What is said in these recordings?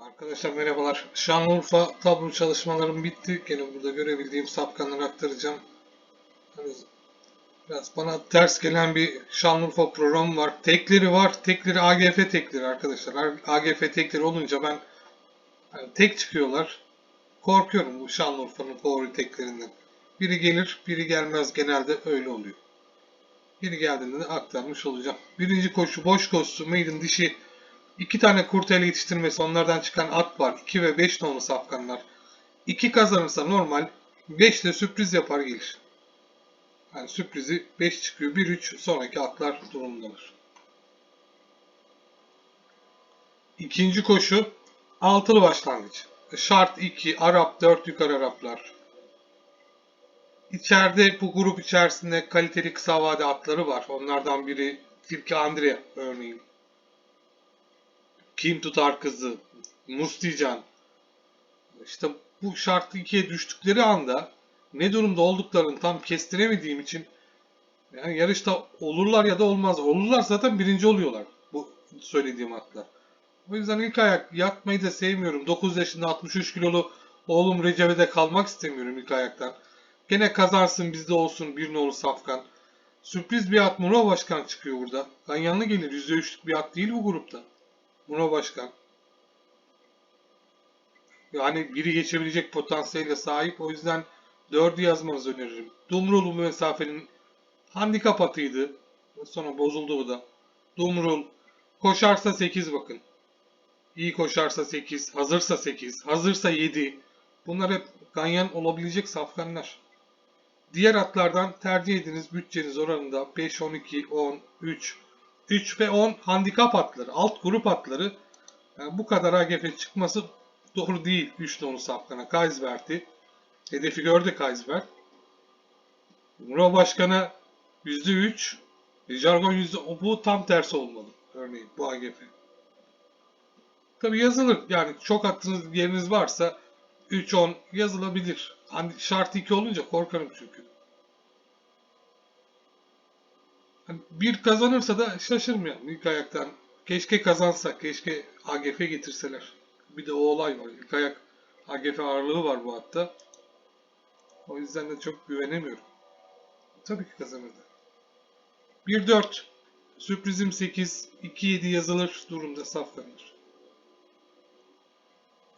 Arkadaşlar merhabalar. Şanlıurfa tablo çalışmalarım bitti. Gene burada görebildiğim sapkanları aktaracağım. Biraz bana ters gelen bir Şanlıurfa programı var. Tekleri var. Tekleri AGF tekleri arkadaşlar. AGF tekleri olunca ben hani tek çıkıyorlar. Korkuyorum bu Şanlıurfa'nın favori teklerinden. Biri gelir, biri gelmez. Genelde öyle oluyor. Biri geldiğinde de aktarmış olacağım. Birinci koşu boş koşu maiden dişi İki tane kurt ele yetiştirmesi onlardan çıkan at var. 2 ve 5 nolu safkanlar. 2 kazanırsa normal. 5 de sürpriz yapar gelir. Yani sürprizi 5 çıkıyor. 1-3 sonraki atlar durumundadır. İkinci koşu altılı başlangıç. Şart 2, Arap 4 yukarı Araplar. İçeride bu grup içerisinde kaliteli kısa vade atları var. Onlardan biri Tilki Andrea örneğin. Kim tutar kızı? Mustican. İşte bu şartı ikiye düştükleri anda ne durumda olduklarını tam kestiremediğim için yani yarışta olurlar ya da olmaz. Olurlar zaten birinci oluyorlar bu söylediğim atlar. O yüzden ilk ayak yatmayı da sevmiyorum. 9 yaşında 63 kilolu oğlum Recep'e kalmak istemiyorum ilk ayaktan. Gene kazansın bizde olsun bir nolu safkan. Sürpriz bir at Muro Başkan çıkıyor burada. Ganyanlı gelir. %3'lük bir at değil bu grupta. Muno Başkan. Yani biri geçebilecek potansiyele sahip. O yüzden 4'ü yazmanızı öneririm. Dumrul bu mesafenin handikap atıydı. Sonra bozuldu bu da. Dumrul. Koşarsa 8 bakın. İyi koşarsa 8. Hazırsa 8. Hazırsa 7. Bunlar hep ganyan olabilecek safkanlar. Diğer atlardan tercih ediniz bütçeniz oranında 5, 12, 10, 3, 3 ve 10 handikap atları, alt grup atları yani bu kadar AGF çıkması doğru değil 3 nolu safkana. Kaysbert'i. Hedefi gördü Kaysbert. Muro Başkan'a %3, Jargon %10. Bu tam tersi olmalı. Örneğin bu AGF. Tabi yazılır. Yani çok attığınız yeriniz varsa 3-10 yazılabilir. Şart 2 olunca korkarım çünkü. Hani bir kazanırsa da şaşırmayalım ilk ayaktan. Keşke kazansa, keşke AGF getirseler. Bir de o olay var. İlk ayak AGF ağırlığı var bu hatta. O yüzden de çok güvenemiyorum. Tabii ki kazanırdı. 1-4. Sürprizim 8. 2-7 yazılır durumda saflanır.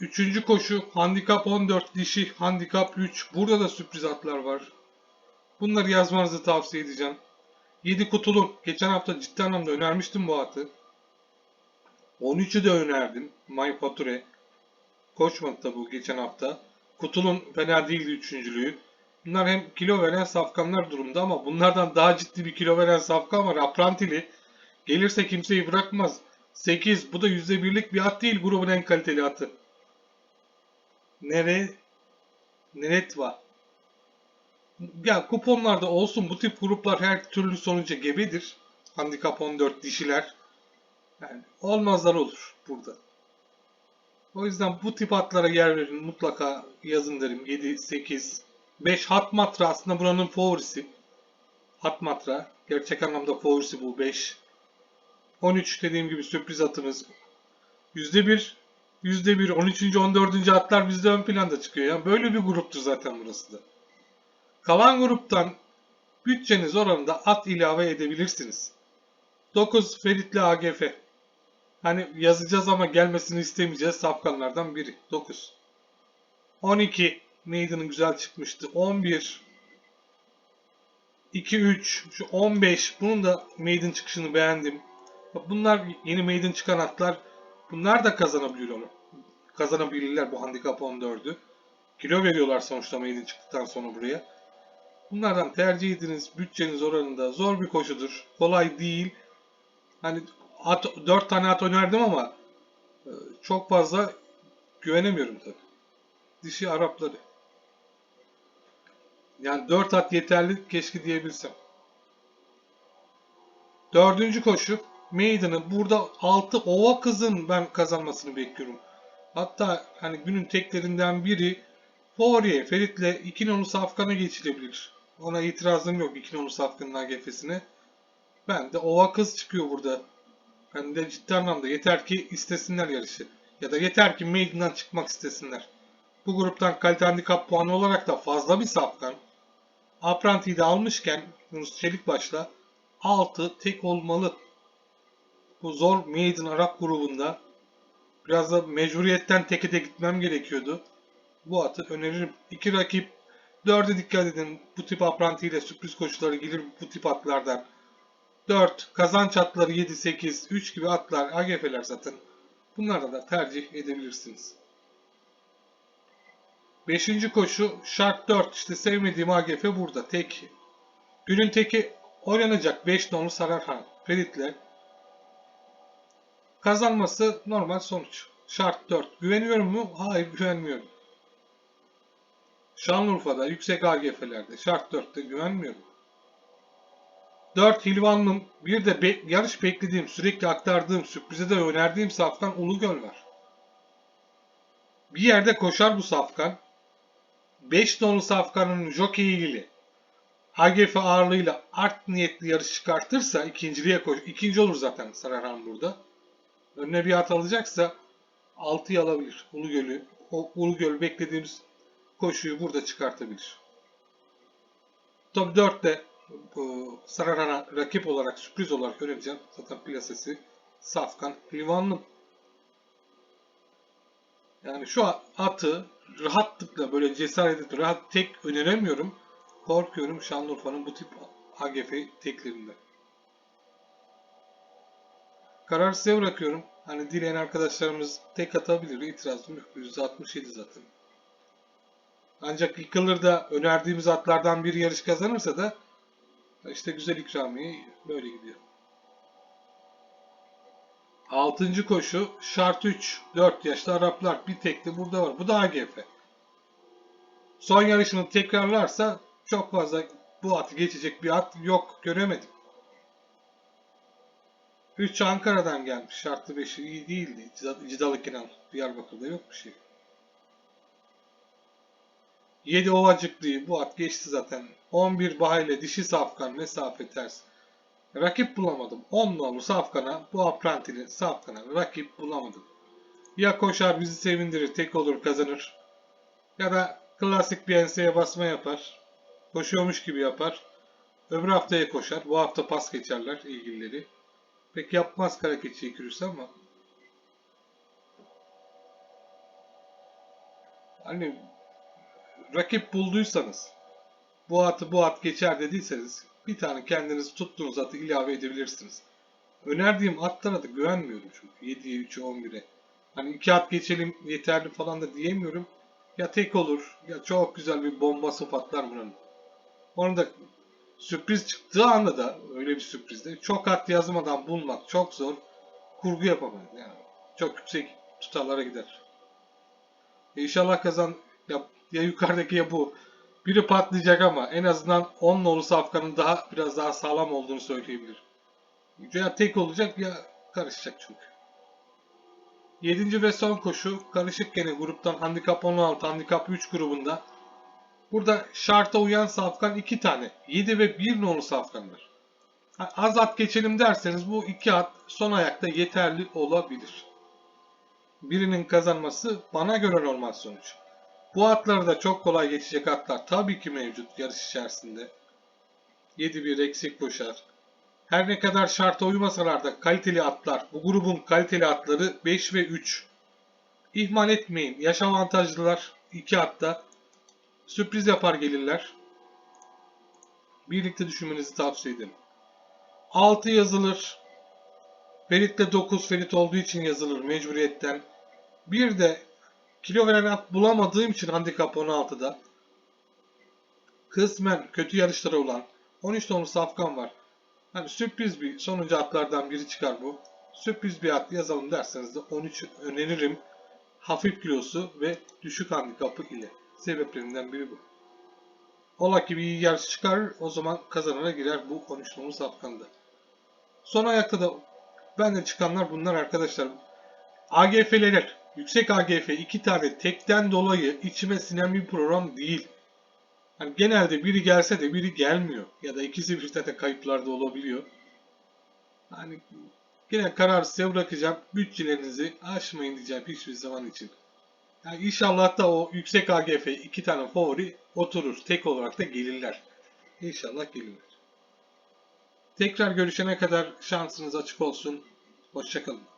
Üçüncü koşu handikap 14 dişi handikap 3. Burada da sürpriz atlar var. Bunları yazmanızı tavsiye edeceğim. 7 kutulu. Geçen hafta ciddi anlamda önermiştim bu atı. 13'ü de önerdim. My Fature. Koşmadı da bu geçen hafta. Kutulun fena değildi üçüncülüğü. Bunlar hem kilo veren safkanlar durumda ama bunlardan daha ciddi bir kilo veren safkan var. Aprantili. Gelirse kimseyi bırakmaz. 8. Bu da %1'lik bir at değil grubun en kaliteli atı. Nere? Neretva. Ya kuponlarda olsun bu tip gruplar her türlü sonuca gebedir. Handikap 14 dişiler. Yani olmazlar olur burada. O yüzden bu tip atlara yer verin. Mutlaka yazın derim. 7, 8, 5 hat matra aslında buranın favorisi. Hat matra. Gerçek anlamda favorisi bu 5. 13 dediğim gibi sürpriz atımız. %1, %1, 13. 14. atlar bizde ön planda çıkıyor. Yani böyle bir gruptur zaten burası da. Kalan gruptan bütçeniz oranında at ilave edebilirsiniz. 9 Feritli AGF. Hani yazacağız ama gelmesini istemeyeceğiz safkanlardan biri. 9. 12 Maiden'ın güzel çıkmıştı. 11 2 3 şu 15 bunun da Maiden çıkışını beğendim. Bunlar yeni Maiden çıkan atlar. Bunlar da kazanabiliyorlar. Kazanabilirler bu handikap 14'ü. Kilo veriyorlar sonuçta Maiden çıktıktan sonra buraya. Bunlardan tercih ediniz. Bütçeniz oranında zor bir koşudur. Kolay değil. Hani at, 4 tane at önerdim ama e, çok fazla güvenemiyorum tabi. Dişi Arapları. Yani 4 at yeterli keşke diyebilsem. Dördüncü koşu Maiden'ı burada 6 ova kızın ben kazanmasını bekliyorum. Hatta hani günün teklerinden biri Fourier, Ferit'le 2 nolu safkana geçilebilir. Ona itirazım yok 2 nolu safkanın AGF'sine. Ben de ova kız çıkıyor burada. Ben de ciddi anlamda yeter ki istesinler yarışı. Ya da yeter ki meydandan çıkmak istesinler. Bu gruptan kalite handikap puanı olarak da fazla bir safkan. Apprenti'yi de almışken Yunus Çelikbaş'la 6 tek olmalı. Bu zor Maiden Arap grubunda biraz da mecburiyetten teke de gitmem gerekiyordu. Bu atı öneririm. İki rakip Dörde dikkat edin. Bu tip apranti ile sürpriz koşuları gelir bu tip atlardan. 4. Kazanç atları 7, 8, 3 gibi atlar, AGF'ler zaten. Bunlarla da tercih edebilirsiniz. Beşinci koşu şart 4. İşte sevmediğim AGF burada. Tek. Günün teki oynanacak 5 nolu Sararhan. Ferit'le. Kazanması normal sonuç. Şart 4. Güveniyorum mu? Hayır güvenmiyorum. Şanlıurfa'da yüksek AGF'lerde şart 4'te güvenmiyorum. 4 Hilvanlım bir de be- yarış beklediğim sürekli aktardığım sürprize de önerdiğim safkan Ulugöl var. Bir yerde koşar bu safkan. 5 nolu safkanın jokeyiyle AGF ağırlığıyla art niyetli yarış çıkartırsa ikinciliğe koş. ikinci olur zaten Sararhan burada. Önüne bir at alacaksa 6'yı alabilir. Ulugöl'ü. Ulugöl beklediğimiz koşuyu burada çıkartabilir. Top 4'te bu Sararhan'a rakip olarak sürpriz olarak önereceğim. Zaten plasesi Safkan Livanlı. Yani şu atı rahatlıkla böyle cesaret edip rahat tek öneremiyorum. Korkuyorum Şanlıurfa'nın bu tip AGF teklerinde. Karar size bırakıyorum. Hani dileyen arkadaşlarımız tek atabilir. İtirazım yok. %67 zaten. Ancak yıkılır da önerdiğimiz atlardan bir yarış kazanırsa da işte güzel ikramiye böyle gidiyor. Altıncı koşu şart 3 4 yaşlı Araplar bir tek de burada var. Bu da AGF. Son yarışını tekrarlarsa çok fazla bu atı geçecek bir at yok göremedim. 3 Ankara'dan gelmiş. Şartlı 5'i iyi değildi. Cidalı Kenan. Diyarbakır'da yok bir şey. 7 Ovacıklı'yı bu at geçti zaten. 11 Bahayla dişi Safkan mesafe ters. Rakip bulamadım. 10 nolu Safkan'a bu Aprantili Safkan'a rakip bulamadım. Ya koşar bizi sevindirir tek olur kazanır. Ya da klasik bir enseye basma yapar. Koşuyormuş gibi yapar. Öbür haftaya koşar. Bu hafta pas geçerler ilgilileri. Pek yapmaz kara keçiyi kürüsü ama. Hani rakip bulduysanız bu atı bu at geçer dediyseniz bir tane kendiniz tuttuğunuz atı ilave edebilirsiniz. Önerdiğim atlara da güvenmiyorum çünkü 7'ye 3'e 11'e. Hani iki at geçelim yeterli falan da diyemiyorum. Ya tek olur ya çok güzel bir bombası patlar buranın. Onu da sürpriz çıktığı anda da öyle bir sürprizde çok at yazmadan bulmak çok zor. Kurgu yapamayız yani. Çok yüksek tutarlara gider. İnşallah kazan ya, ya yukarıdaki ya bu. Biri patlayacak ama en azından 10 nolu safkanın daha biraz daha sağlam olduğunu söyleyebilir. Ya tek olacak ya karışacak çünkü. 7. ve son koşu karışık gene gruptan handikap 16, handikap 3 grubunda. Burada şarta uyan safkan 2 tane. 7 ve 1 nolu safkanlar. Az at geçelim derseniz bu iki at son ayakta yeterli olabilir. Birinin kazanması bana göre normal sonuç. Bu atları da çok kolay geçecek atlar tabii ki mevcut yarış içerisinde. 7-1 eksik koşar. Her ne kadar şarta uymasalar da kaliteli atlar, bu grubun kaliteli atları 5 ve 3. İhmal etmeyin. Yaş avantajlılar 2 atta. Sürpriz yapar gelirler. Birlikte düşünmenizi tavsiye ederim. 6 yazılır. Ferit'te 9 Ferit olduğu için yazılır mecburiyetten. Bir de kilo veren at bulamadığım için handikap 16'da kısmen kötü yarışları olan 13 tonlu safkan var. Hani sürpriz bir sonuncu atlardan biri çıkar bu. Sürpriz bir at yazalım derseniz de 13 öneririm. Hafif kilosu ve düşük handikapı ile. Sebeplerinden biri bu. Ola ki bir iyi yarış çıkarır o zaman kazanana girer bu 13 tonlu safkanda. Son ayakta da bende çıkanlar bunlar arkadaşlar. AGF'ler Yüksek AGF iki tane tekten dolayı içime sinen bir program değil. Yani genelde biri gelse de biri gelmiyor. Ya da ikisi birlikte de kayıplarda olabiliyor. Hani Yine karar size bırakacağım. Bütçelerinizi aşmayın diyeceğim hiçbir zaman için. Yani inşallah da o yüksek AGF iki tane favori oturur. Tek olarak da gelirler. İnşallah gelirler. Tekrar görüşene kadar şansınız açık olsun. Hoşçakalın.